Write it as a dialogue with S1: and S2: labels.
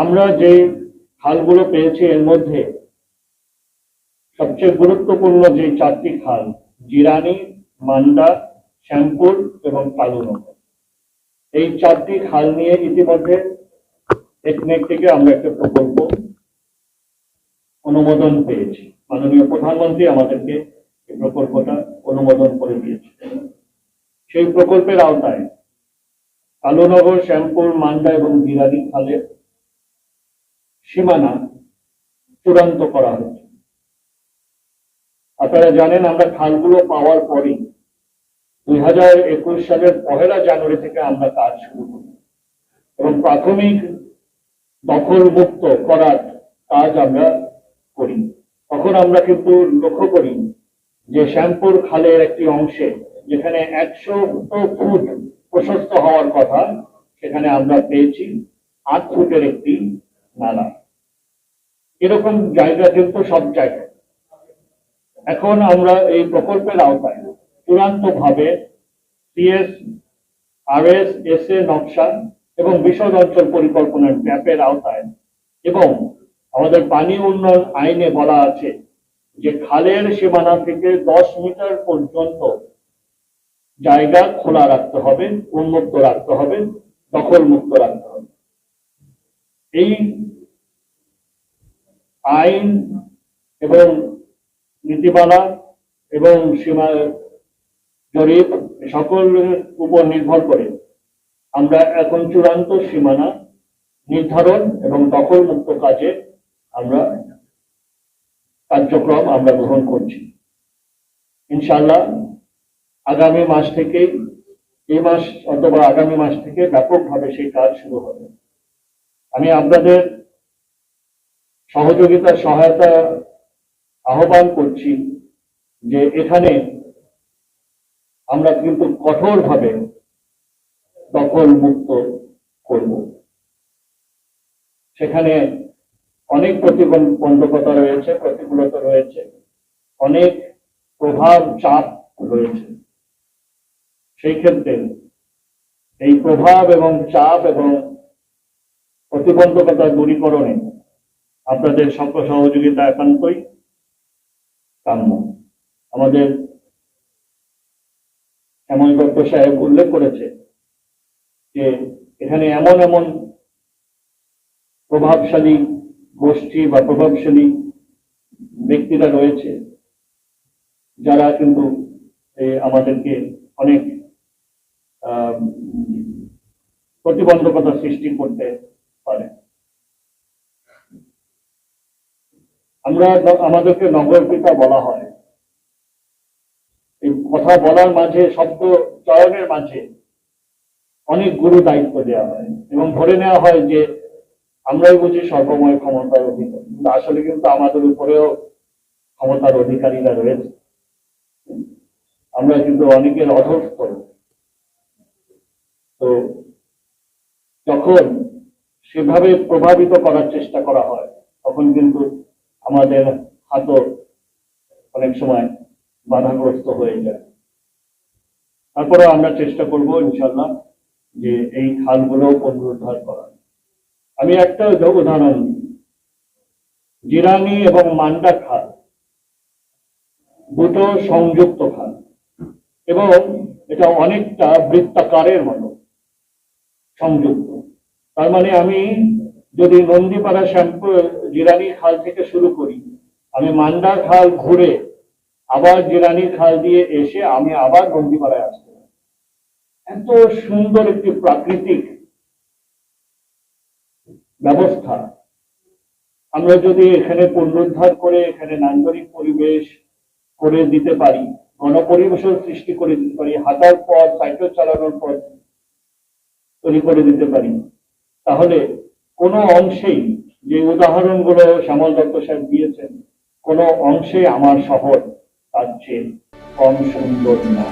S1: আমরা যে খালগুলো পেয়েছি এর মধ্যে সবচেয়ে গুরুত্বপূর্ণ যে চারটি খাল, জিরানি মান্ডা শ্যামপুর এবং কালুনগর এই চারটি খাল নিয়ে ইতিমধ্যে টেকনিক থেকে আমরা একটা প্রকল্প অনুমোদন পেয়েছি। মাননীয় প্রধানমন্ত্রী আমাদেরকে এই প্রকল্পটা অনুমোদন করে দিয়েছে সেই প্রকল্পের আওতায় কালুনগর শ্যামপুর মান্ডা এবং জিরানি খালের সীমানা চূড়ান্ত করা হচ্ছে আপনারা জানেন আমরা খালগুলো পাওয়ার পরই দুই হাজার একুশ সালের পহেলা জানুয়ারি থেকে আমরা কাজ শুরু করি এবং প্রাথমিক দখল মুক্ত করার কাজ আমরা করি। তখন আমরা কিন্তু লক্ষ্য করি যে শ্যামপুর খালের একটি অংশে যেখানে একশো ফুট প্রশস্ত হওয়ার কথা, সেখানে আমরা পেয়েছি আট ফুটের একটি নালা। এরকম জায়গা কিন্তু সব জায়গায়। এখন আমরা এই প্রকল্পের আওতায় চূড়ান্ত ভাবে সিএস আরএস এস এ নকশা এবং বিশদ অঞ্চল পরিকল্পনার ম্যাপের আওতায় এবং আমাদের পানি উন্নয়ন আইনে বলা আছে যে খালের সীমানা থেকে দশ মিটার পর্যন্ত জায়গা খোলা রাখতে হবে, উন্মুক্ত রাখতে হবে দখল মুক্ত রাখতে হবে। এই আইন এবং নীতিমালা এবং সীমা জরিপ সকলের উপর নির্ভর করে। আমরা এখন চূড়ান্ত সীমানা নির্ধারণ এবং দখল মুক্ত কাজে আমরা কার্যক্রম আমরা গ্রহণ করছি। ইনশাল্লাহ আগামী মাস থেকে এই মাস অথবা আগামী মাস থেকে ব্যাপকভাবে সেই কাজ শুরু হবে। আমি আপনাদের সহযোগিতা, সহায়তা আহ্বান করছি যে এখানে আমরা কিন্তু কঠোরভাবে দখল মুক্ত করব। সেখানে অনেক প্রতিবন্ধকতা রয়েছে, প্রতিকূলতা রয়েছে, অনেক প্রভাব চাপ রয়েছে। সেই ক্ষেত্রে এই প্রভাব এবং চাপ এবং প্রতিবন্ধকতা দূরীকরণে আপনাদের সকল সহযোগিতা একান্তই কাম্য। আমাদের এমন দত্ত সাহেব উল্লেখ করেছে যে, এখানে এমন এমন প্রভাবশালী গোষ্ঠী বা প্রভাবশালী ব্যক্তিরা রয়েছে যারা কিন্তু আমাদেরকে অনেক প্রতিবন্ধকতা সৃষ্টি করতে পারে। আমরা আমাদেরকে নগর পিতা বলা হয়। এই কথা বলার মাঝে, শব্দ চয়নের মাঝে অনেক গুরু দায়িত্ব দেওয়া হয় এবং ধরে নেওয়া হয় যে আমরাই বুঝি সর্বময় ক্ষমতার অধিকারী। কিন্তু আসলে কিন্তু আমাদের উপরেও ক্ষমতার অধিকারীরা রয়েছে। আমরা কিন্তু অনেকের অধস্থ। তো যখন সেভাবে প্রভাবিত করার চেষ্টা করা হয়, তখন কিন্তু আমাদের হাতও অনেক সময় বাধাগ্রস্ত হয়ে যায়। তারপরে আমরা চেষ্টা করব ইনশাল্লাহ যে এই খালগুলো পুনরুদ্ধার করার। আমি একটা উদাহরণ দিই। জিরানি এবং মান্ডা খাল দুটো সংযুক্ত খাল এবং এটা অনেকটা বৃত্তাকারের মতো সংযুক্ত। তার মানে আমি যদি নন্দীপাড়া শ্যাম্পু জিরানি খাল থেকে শুরু করি, আমি মান্ডা খাল ঘুরে আবার জিরানি খাল দিয়ে এসে আমি আবার নন্দীপাড়ায় আসতে। এত সুন্দর একটি প্রাকৃতিক ব্যবস্থা আমরা যদি এখানে পুনরুদ্ধার করে, এখানে নান্দনিক পরিবেশ করে দিতে পারি গণপরিবেশের সৃষ্টি করে দিতে পারি, হাঁটার পথ, সাইকেল চালানোর পথ তৈরি করে দিতে পারি, তাহলে কোনো অংশেই যে উদাহরণগুলো শ্যামল দত্ত সাহেব দিয়েছেন, কোনো অংশে আমার শহর তার চেয়ে কম সুন্দর না।